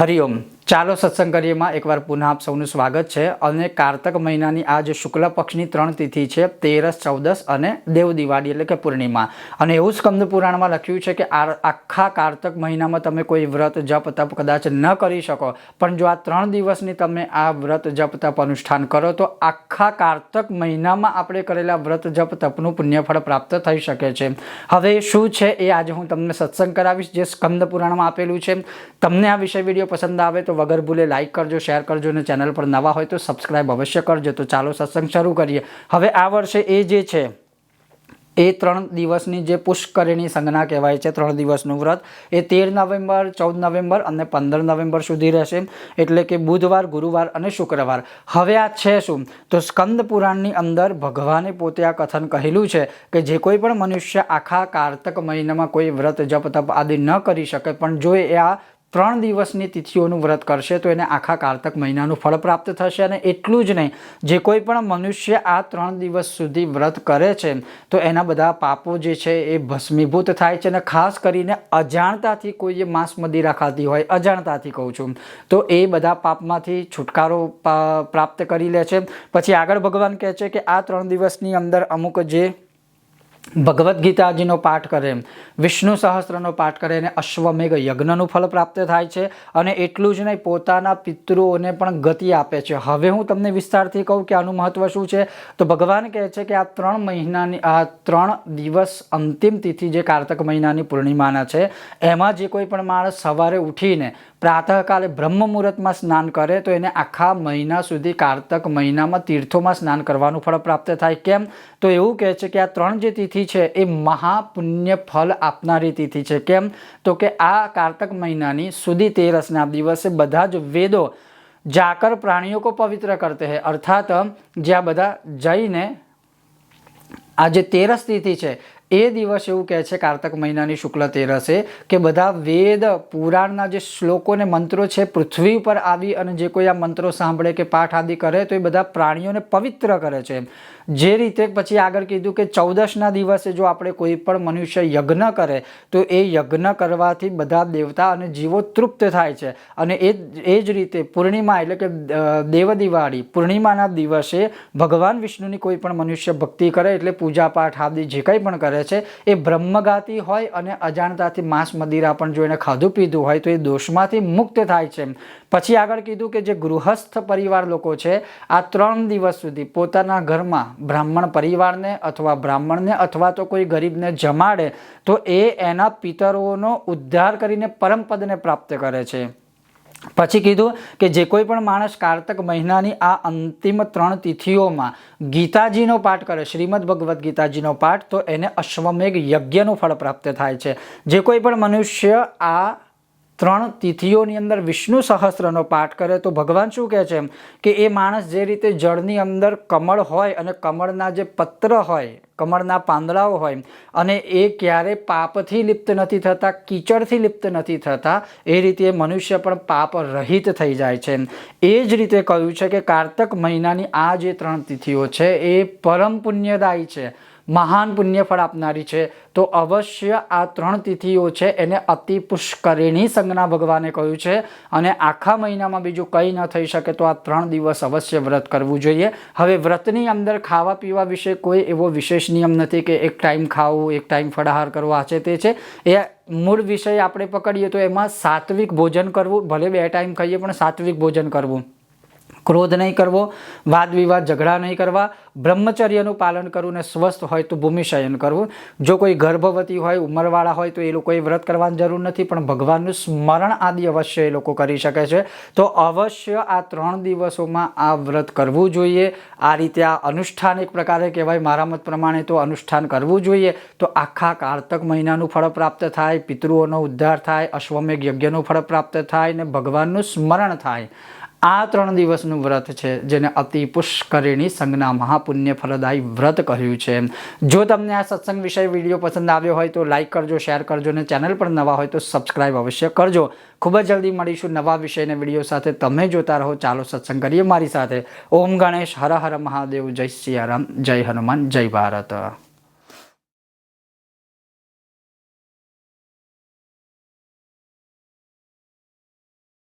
바리움 ચાલો સત્સંગ કરીએમાં એકવાર પુનઃ આપ સૌનું સ્વાગત છે. અને કારતક મહિનાની આ જે શુક્લ પક્ષની ત્રણ તિથિ છે, તેરસ, ચૌદસ અને દેવ દિવાળી એટલે કે પૂર્ણિમા. અને એવું સ્કંદ પુરાણમાં લખ્યું છે કે આખા કારતક મહિનામાં તમે કોઈ વ્રત, જપ, તપ કદાચ ન કરી શકો. પણ જો આ ત્રણ દિવસની તમે આ વ્રત, જપ, તપ અનુષ્ઠાન કરો, તો આખા કારતક મહિનામાં આપણે કરેલા વ્રત, જપ, તપનું પુણ્યફળ પ્રાપ્ત થઈ શકે છે. હવે શું છે એ આજે હું તમને સત્સંગ કરાવીશ, જે સ્કંદ પુરાણમાં આપેલું છે. તમને આ વિષય વીડિયો પસંદ આવે તો વગર ભૂલે લાઇક કરજો શેર કરજો અને ચેનલ પર નવા હોય તો સબસ્ક્રાઇબ અવશ્ય કરજો. તો ચાલો સત્સંગ શરૂ કરીએ. હવે આ વર્ષે એ જે છે, એ ત્રણ દિવસની જે પુષ્કરિણી સંજ્ઞા કહેવાય છે, ત્રણ દિવસનું વ્રત, એ તેર નવેમ્બર, ચૌદ નવેમ્બર અને પંદર નવેમ્બર સુધી રહેશે. એટલે કે બુધવાર, ગુરુવાર અને શુક્રવાર. હવે આ છે શું? તો સ્કંદ પુરાણની અંદર ભગવાને પોતે આ કથન કહેલું છે કે જે કોઈ પણ મનુષ્ય આખા કારતક મહિનામાં કોઈ વ્રત, જપ, તપ આદિ ન કરી શકે, પણ જો એ આ ત્રણ દિવસની તિથિઓનું વ્રત કરશે તો એને આખા કારતક મહિનાનું ફળ પ્રાપ્ત થશે અને એટલું જ નહીં, જે કોઈ પણ મનુષ્ય આ ત્રણ દિવસ સુધી વ્રત કરે છે, તો એના બધા પાપો જે છે એ ભસ્મીભૂત થાય છે અને ખાસ કરીને અજાણતાથી કોઈએ માંસ મદિરા ખાધી હોય, અજાણતાથી કહું છું, તો એ બધા પાપમાંથી છુટકારો પ્રાપ્ત કરી લે છે. પછી આગળ ભગવાન કહે છે કે આ ત્રણ દિવસની અંદર અમુક જે ભગવદ્ ગીતાજીનો પાઠ કરે વિષ્ણુ સહસ્ત્રનો પાઠ કરે અને અશ્વમેઘ યજ્ઞનું ફળ પ્રાપ્ત થાય છે અને એટલું જ નહીં, પોતાના પિતૃઓને પણ ગતિ આપે છે. હવે હું તમને વિસ્તારથી કહું કે આનું મહત્વ શું છે? તો ભગવાન કહે છે કે આ ત્રણ મહિનાની, આ ત્રણ દિવસ અંતિમ તિથિ જે કારતક મહિનાની પૂર્ણિમાના છે, એમાં જે કોઈ પણ માણસ સવારે ઉઠીને પ્રાતઃકાલે બ્રહ્મ મુહૂર્તમાં સ્નાન કરે, તો એને આખા મહિના સુધી કારતક મહિનામાં તીર્થોમાં સ્નાન કરવાનું ફળ પ્રાપ્ત થાય. કેમ? તો એવું કહે છે કે આ ત્રણ જે તિથિ છે એ મહાપુણ્ય ફલ આપનારી તિથિ છે. કેમ? તો કે આ કારતક મહિનાની સુધી તેરસના દિવસે બધા જ વેદો જાકર પ્રાણીઓ કો પવિત્ર કરતે હૈ. અર્થાત જ્યાં બધા જઈને આ જે તેરસ તિથિ છે એ દિવસ એવું કહે છે, કારતક મહિનાની શુક્લ તેરસે, કે બધા વેદ, પુરાણના જે શ્લોકો ને મંત્રો છે, પૃથ્વી ઉપર આવી અને જે કોઈ આ મંત્રો સાંભળે કે પાઠ આદિ કરે, તો એ બધા પ્રાણીઓને પવિત્ર કરે છે જે રીતે પછી આગળ કીધું કે ચૌદશના દિવસે જો આપણે કોઈ પણ મનુષ્ય યજ્ઞ કરે, તો એ યજ્ઞ કરવાથી બધા દેવતા અને જીવો તૃપ્ત થાય છે. અને એ એ જ રીતે પૂર્ણિમા એટલે કે દેવ દિવાળી પૂર્ણિમાના દિવસે ભગવાન વિષ્ણુની કોઈ પણ મનુષ્ય ભક્તિ કરે, એટલે પૂજા પાઠ આદિ જે કંઈ પણ કરે છે. એ બ્રહ્મગાતી હોય અને અજાણતાથી માંસ મદિરા પણ જો એને ખાધું પીધું હોય તો એ દોષમાંથી મુક્ત થાય છે. પછી આગળ કીધું કે જે ગૃહસ્થ પરિવાર લોકો છે, આ ત્રણ દિવસ સુધી પોતાના ઘરમાં બ્રાહ્મણ પરિવારને અથવા બ્રાહ્મણને અથવા તો કોઈ ગરીબને જમાડે તો એ એના પિતરોનો ઉદ્ધાર કરીને પરમપદને પ્રાપ્ત કરે છે. પછી કીધું કે જે કોઈ પણ માણસ કારતક મહિનાની આ અંતિમ ત્રણ તિથિઓમાં ગીતાજીનો પાઠ કરે, શ્રીમદ ભગવદ્ ગીતાજીનો પાઠ, તો એને અશ્વમેઘ યજ્ઞનું ફળ પ્રાપ્ત થાય છે. જે કોઈ પણ મનુષ્ય આ ત્રણ તિથિઓની અંદર વિષ્ણુ સહસ્રનો પાઠ કરે તો ભગવાન શું કહે છે એમ? કે એ માણસ જે રીતે જળની અંદર કમળ હોય અને કમળના જે પત્ર હોય, કમળના પાંદડાઓ હોય, અને એ ક્યારે પાપથી લિપ્ત નથી થતા, કીચડથી લિપ્ત નથી થતા, એ રીતે મનુષ્ય પણ પાપ રહિત થઈ જાય છે એ જ રીતે કહ્યું છે કે કારતક મહિનાની આ જે ત્રણ તિથિઓ છે, એ પરમ પુણ્યદાયી છે. મહાન પુણ્યફળ આપનારી છે. તો અવશ્ય આ ત્રણ તિથિઓ છે એને અતિ પુષ્કરિણી સંજ્ઞા ભગવાને કહ્યું છે. અને આખા મહિનામાં બીજું કંઈ ન થઈ શકે તો આ ત્રણ દિવસ અવશ્ય વ્રત કરવું જોઈએ. હવે વ્રતની અંદર ખાવા પીવા વિશે કોઈ એવો વિશેષ નિયમ નથી કે એક ટાઈમ ખાવું, એક ટાઈમ ફળાહાર કરવો, આ છે તે છે. એ મૂળ વિષય આપણે પકડીએ તો એમાં સાત્વિક ભોજન કરવું, ભલે બે ટાઈમ ખાઈએ પણ સાત્વિક ભોજન કરવું. ક્રોધ નહીં કરવો વાદ વિવાદ ઝઘડા નહીં કરવા, બ્રહ્મચર્યનું પાલન કરવું ને સ્વસ્થ હોય તો ભૂમિશયન કરવું. જો કોઈ ગર્ભવતી હોય, ઉંમરવાળા હોય, તો એ લોકોએ વ્રત કરવાની જરૂર નથી, પણ ભગવાનનું સ્મરણ આદિ અવશ્ય એ લોકો કરી શકે છે. તો અવશ્ય આ ત્રણ દિવસોમાં આ વ્રત કરવું જોઈએ. આ રીતે આ અનુષ્ઠાન એક પ્રકારે કહેવાય, મારા મત પ્રમાણે તો અનુષ્ઠાન કરવું જોઈએ. તો આખા કારતક મહિનાનું ફળ પ્રાપ્ત થાય, પિતૃઓનો ઉદ્ધાર થાય, અશ્વમેઘ યજ્ઞનું ફળ પ્રાપ્ત થાય ને ભગવાનનું સ્મરણ થાય. આ ત્રણ દિવસનું વ્રત છે, જેને અતિ પુષ્કરિણી સંજ્ઞા મહાપુણ્ય ફલદાયી વ્રત કહ્યું છે. જો તમને આ સત્સંગ વિષય વીડિયો પસંદ આવ્યો હોય તો લાઇક કરજો, શેર કરજો અને ચેનલ પર નવા હોય તો સબસ્ક્રાઇબ અવશ્ય કરજો. ખૂબ જ જલ્દી મળીશું નવા વિષયને વીડિયો સાથે. તમે જોતા રહો. ચાલો સત્સંગ કરીએ મારી સાથે. ઓમ ગણેશ, હર હર મહાદેવ. જય સિયારામ જય હનુમાન, જય ભારત.